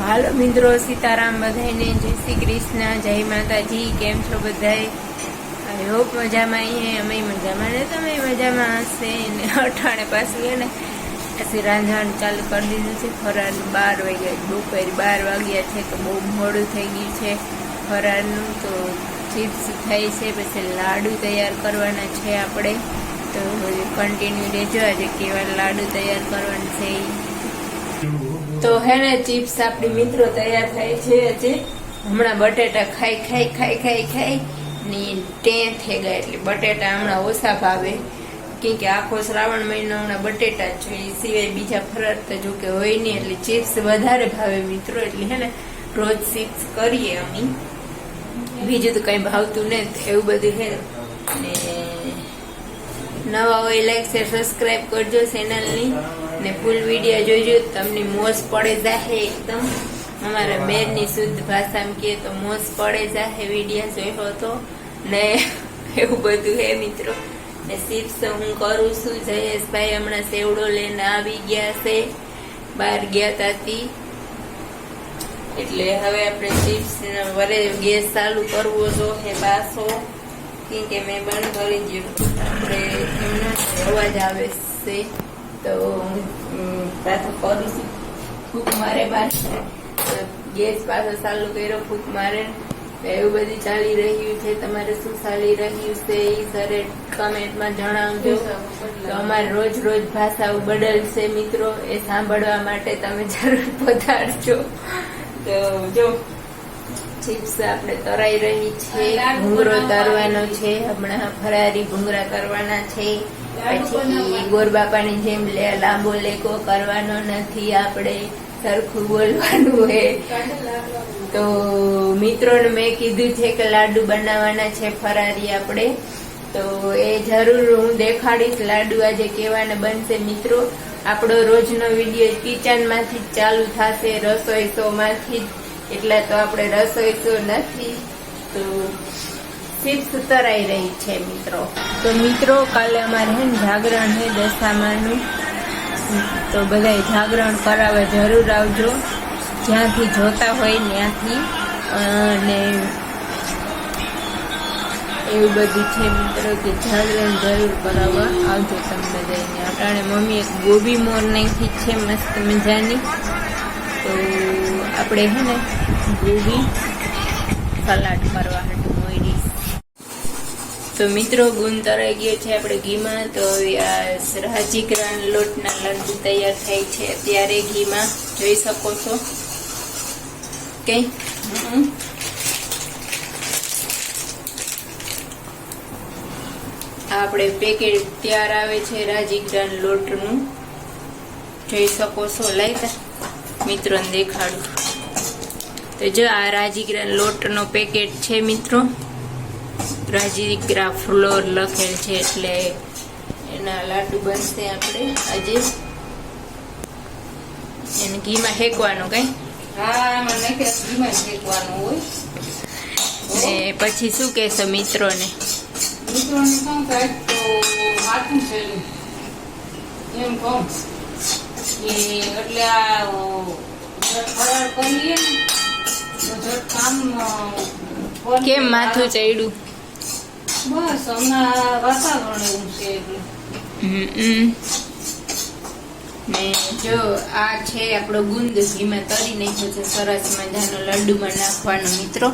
હાલો મિત્રો, સીતારામ બધાને જય શ્રી કૃષ્ણ, જય માતાજી, કેમ છો બધાય? આઈ હોપ મજામાં અહીં અમે મજામાં ને તમે મજામાં હશે? ને અઠાણે પાછું ને, પછી રાંધવાનું ચાલુ કરી દીધું છે. ફરાળનું બાર વાગ્યા, બપોર બાર વાગ્યા છે તો બહુ મોડું થઈ ગયું છે ફરારનું તો ચિપ્સ થાય છે, પછી લાડુ તૈયાર કરવાના છે આપણે. તો કન્ટિન્યુ રહેજો. આજે કેવા લાડુ તૈયાર કરવાના છે ઈ. તો હે ને ચિપ્સ આપણી મિત્રો તૈયાર થાય છે હજી હમણાં બટેટા ખાઈ ખાઈ ખાઈ ખાઈ ખાઈ, ને ટેં થઈ ગયા એટલે બટેટા હમણાં ઓછા ભાવે. કેમ કે આખો શ્રાવણ મહિનો હમણાં બટેટા જ જોઈએ સિવાય બીજા ફરજ તો જો કે હોય નહીં. એટલે ચિપ્સ વધારે ભાવે મિત્રો, એટલે હે ને રોજ ચિપ્સ કરીએ અમે. બીજું તો કઈ ભાવતું નથી, એવું બધું હે ને નવા હોય લાઈક શેર સબસ્ક્રાઈબ કરજો ચેનલની ને ફૂલ વીડિયો જોઈજો તમને મોજ પડે જાહે એકદમ. અમારા બેનની શુદ્ધ ભાષામાં કહીએ તો મોજ પડે જાહે વીડિયો જોયો તો. ને એવું બધું હે મિત્રો. ને ચિપ્સ હું કરું છું. જયેશભાઈ હમણાં સેવડો લઈને આવી ગયા છે. બહાર ગયા તાતી એટલે હવે આપણે ચિપ્સ વરે ગેસ ચાલુ કરવો જો હે બાસો કેમ કે મેં બંધ કરી દીધું. આપણે એમનો અવાજ આવે છે. તો હું પાછો છું ફૂંક મારે ગેસ પાછો ચાલુ કર્યો ફૂંક મારે. એવું બધું ચાલી રહ્યું છે. તમારે શું ચાલી રહ્યું છે એ સરે કમેન્ટમાં જણાવજો. તો અમારે રોજ રોજ ભાષાઓ બદલશે મિત્રો. એ સાંભળવા માટે તમે જરૂર પધારજો. તો જો ચિપ્સ આપણે તરાઈ રહી છે. ભૂંગરો તરવાનો છે. હમણાં ફરારી ભૂંગરા કરવાના છે. પછી ગોરબાપાની જેમ લાંબો લેકો કરવાનો નથી આપણે, સરખું બોલવાનું હે તો મિત્રોને મેં કીધું છે કે લાડુ બનાવવાના છે ફરારી આપણે. તો એ જરૂર હું દેખાડીશ, લાડુ આજે કેવાને બનશે મિત્રો. આપણો રોજનો વીડિયો કિચનમાંથી જ ચાલુ થશે, રસોઈ શો માંથી જ. એટલે તો આપણે રસોઈ શો નથી. તો ચિપ્સ તરાઈ રહી છે, મિત્રો. તો મિત્રો, કાલે અમારે હે જાગરણ હે દશામાનું. તો બધા જાગરણ કરાવવા જરૂર આવજો. જ્યાંથી જોતા હોય ત્યાંથી. અને એવું બધું છે, મિત્રો, કે જાગરણ જરૂર કરાવવા આવજો તમને જઈને અટાણે મમ્મી એક ગોબી મોર નાખી છે, મસ્ત મજાની. તો આપણે હે ને ગોબી સલાડ કરવા મોયરી તો મિત્રો, ગુણ તરાઈ ગયો છે આપણે ઘીમાં. તો આ રાજીગ્રાન લોટના લડ્ડુ તૈયાર થાય છે. અત્યારે ઘીમાં જોઈ શકો છો. કઈ આપણે પેકેટ તૈયાર આવે છે રાજીગ્રાન લોટનું. જોઈ શકો છો લાઈતા મિત્રોને દેખાડું. તો જો આ રાજીગ્રાન લોટનો પેકેટ છે, મિત્રો. રાજીગ્રા ફ્લોર લખેલ છે એટલે એના લાડુ બનશે આપણે આજે. એને ઘીમાં કઈ? શેકવાનું હોય. ને પછી શું કહેશો મિત્રોને? મિત્રોને શું થાય તો હાથું છે એમ. કહું. કે એટલે આ અ, કરીએ ને તો કામ કેમ માથું ચડ્યું? બસ હમણાં વાતાવરણ એવું છે એટલે. ને જો આ છે આપણો ગુંદ ઘીમાં તરી નાખ્યો છે. સરસ મજાનો લડ્ડુમાં નાખવાનો મિત્રો.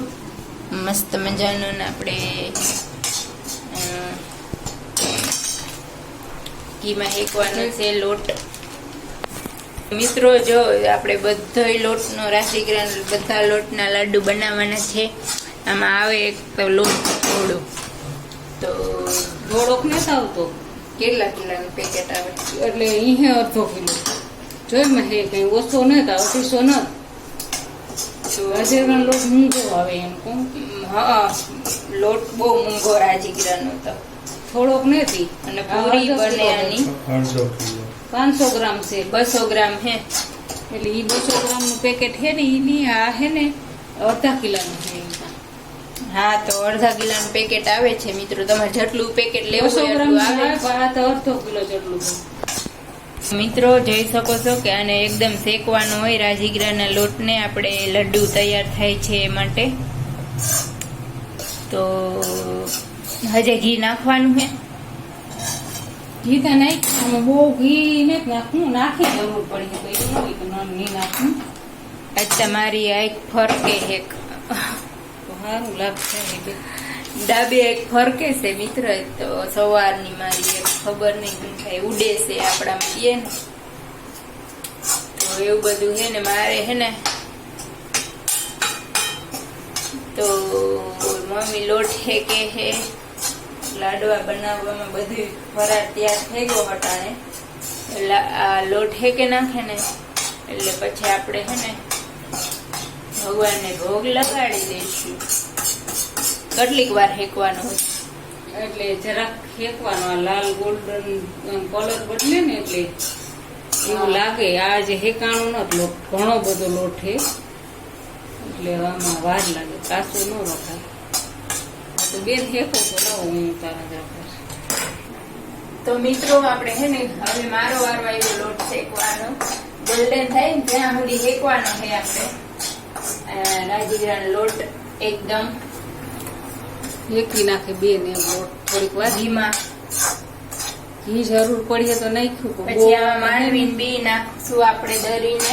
મસ્ત મજાનો ને આપણે ઘીમાં હેકવાનો છે લોટ. મિત્રો જો આપણે બધો લોટનો રાશિગ્રાન બધા લોટના લાડુ બનાવવાના છે. આમાં આવે એક તો ઘોડો. થોડો તો થોડોક નથી આવતો? કેટલા કિલોનું પેકેટ આવે? એટલે ઈહે અડધો કિલો. જોઈ મેં હે કઈ ઓછો નથી અઢીસો નથી. તો હજારમાં લોટ મૂંગો આવે એમ કહું. હા લોટ બહુ મોંઘો રાજીગરાનો તો. થોડોક નથી. અને પૂરી બને આની પાંચસો કિલો. ગ્રામ છે. બસો ગ્રામ હે. એટલે એ બસો ગ્રામનું પેકેટ હે ને એની આ હે ને અડધા કિલોનું છે. ઈ. હા તો અડધા કિલોનું પેકેટ આવે છે મિત્રો. તમારે જેટલું પેકેટ લેવું હોય એટલું આવે અડધો કિલો જેટલું મિત્રો જોઈ શકો છો કે આને એકદમ શેકવાનો હોય. રાજગીરાના લોટને આપણે લડ્ડુ તૈયાર થાય છે એ માટે. તો હજે ઘી નાખવાનું છે ઘી તો નાખ બહુ ઘી નથી નાખવું. નાખી જરૂર પડી તો એવું નાખવું. આજ તમારી આ એક ફરકે એક સારું લાગશે એ બે. ડાબે એક ફરકે મિત્ર, તો સવારની મારી એક ખબર નહીં થાય ઉડે છે આપણામાં કહીએ ને. તો એવું બધું છે ને મારે હે ને. તો મમ્મી લોટ હેકે હે, લાડવા બનાવવામાં બધું ફરાર તૈયાર થઈ ગયો હટાણે એટલે આ લોટ હેકે નાખે ને એટલે પછી આપણે હે ને ભગવાનને ભોગ લગાડી દઈશું. કેટલીક વાર હેકવાનો હોય. એટલે જરાક ફેંકવાનો આ લાલ ગોલ્ડન કલર બદલે ને એટલે એવું લાગે. આ જે હેકાણું નથી લોટ ઘણો બધો લોટ છે. એટલે આમાં વાર લાગે. કાચો ન રખાય. તો બેન હેકો બનાવો હું તારા જા તો મિત્રો આપણે હે ને હવે મારો વારો આવ્યો લોટ શેકવાનો. ગોલ્ડન થાય ને ત્યાં સુધી શેકવાનો છે આપણે. રાજગીરાનો લોટ એકદમ હેકી નાખે બે લોટ. થોડીક વાર ઘીમાં ઘી જરૂર પડીએ તો નાખ્યું પછી આમાં માંડવીને બી નાખશું આપણે દરીને.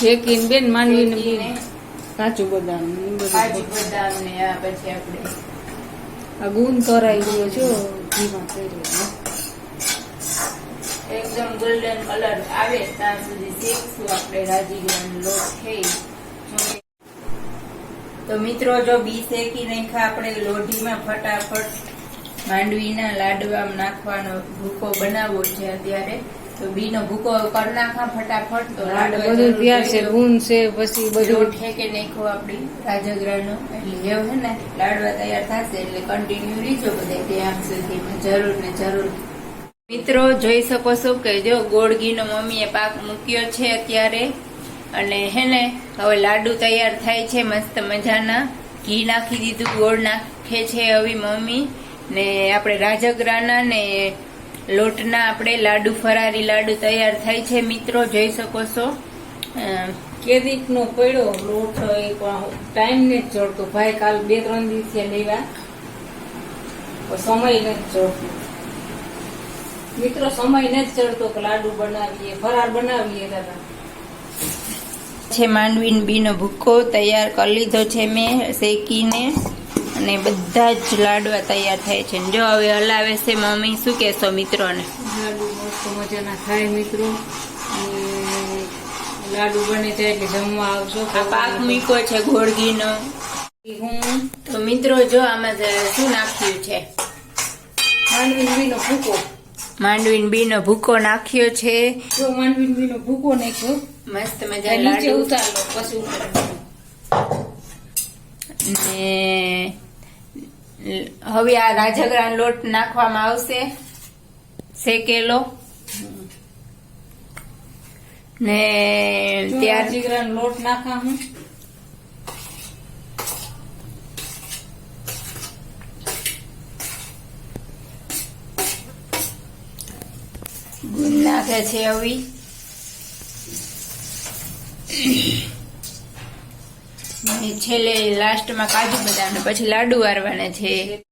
હેકીને બેન માંડવીને શેકીને, બી કાચું બદામ ને કાજુ બદામ ને આ પછી આપણે આ ગુણ કરાઈ ગયો છો ઘીમાં કર્યો એકદમ ગોલ્ડન કલર આવે ત્યાં સુધી શેકશું આપણે રાજગીરાનો લોટ. થઈ તો મિત્રો જો બી શેકી નાખ્યા આપણે લોઢીમાં ફટાફટ માંડવીના લાડવા નાખવાનો ભૂકો બનાવવો છે અત્યારે. તો બીનો ભૂકો કરી નાખા ફટાફટ. તો લાડવા બધું તૈયાર છે ગુણ છે પછી બધું. ઠેકે નાખો આપણી રાજગરાનો એટલે જેવું હે ને લાડવા તૈયાર થશે એટલે કન્ટિન્યુ રીજો બધા ત્યાં સુધીમાં જરૂર ને જરૂર. મિત્રો જોઈ શકો છો કે જો ગોળગી નો મમ્મી મમ્મીએ પાક મૂક્યો છે અત્યારે. અને હે ને હવે લાડુ તૈયાર થાય છે મસ્ત મજાના. ઘી નાખી દીધું ગોળ નાખે છે હવે મમ્મી. ને આપણે રાજગરાના ને લોટના આપણે લાડુ ફરારી લાડુ તૈયાર થાય છે. મિત્રો જોઈ શકો છો. અ, કેદીક નો પડ્યો લોટ એ ટાઈમ ને જ જોડતો. ભાઈ કાલ બે ત્રણ દિવસે લેવા. સમય નથી જડતો. મિત્રો સમય નથી ચડતો કે લાડુ બનાવીએ ફરાર બનાવીએ દાદા. છે માંડવીન બીનો ભૂકો તૈયાર કરી લીધો છે મેં શેકીને અને બધા જ લાડવા તૈયાર થાય છે. જો હવે હલાવે છે મમ્મી શું કહેશો મિત્રોને? લાડુ મસ્ત મજાના થાય મિત્રો. લાડુ બને છે એટલે જમવા આવજો. આ પાક મૂક્યો છે ગોળગીનો. હું? તો મિત્રો જો આમાં જ શું નાખ્યું છે? માંડવી બીનો ભૂકો. માંડવીન બીનો ભૂકો નાખ્યો છે. જો માંડવી બીનો ભૂકો નાખ્યો. મસ્ત મજા નીચે ઉતારલો પછી ને હવે આ રાજગરાનો લોટ નાખવામાં આવશે. શેકેલો. ને ત્યાર ત્યાર જીગરાનો લોટ નાખા હું ગુંદ નાખે છે આવી છેલ્લે લાસ્ટમાં કાજુ બદામ પછી લાડુ વારવાના છે.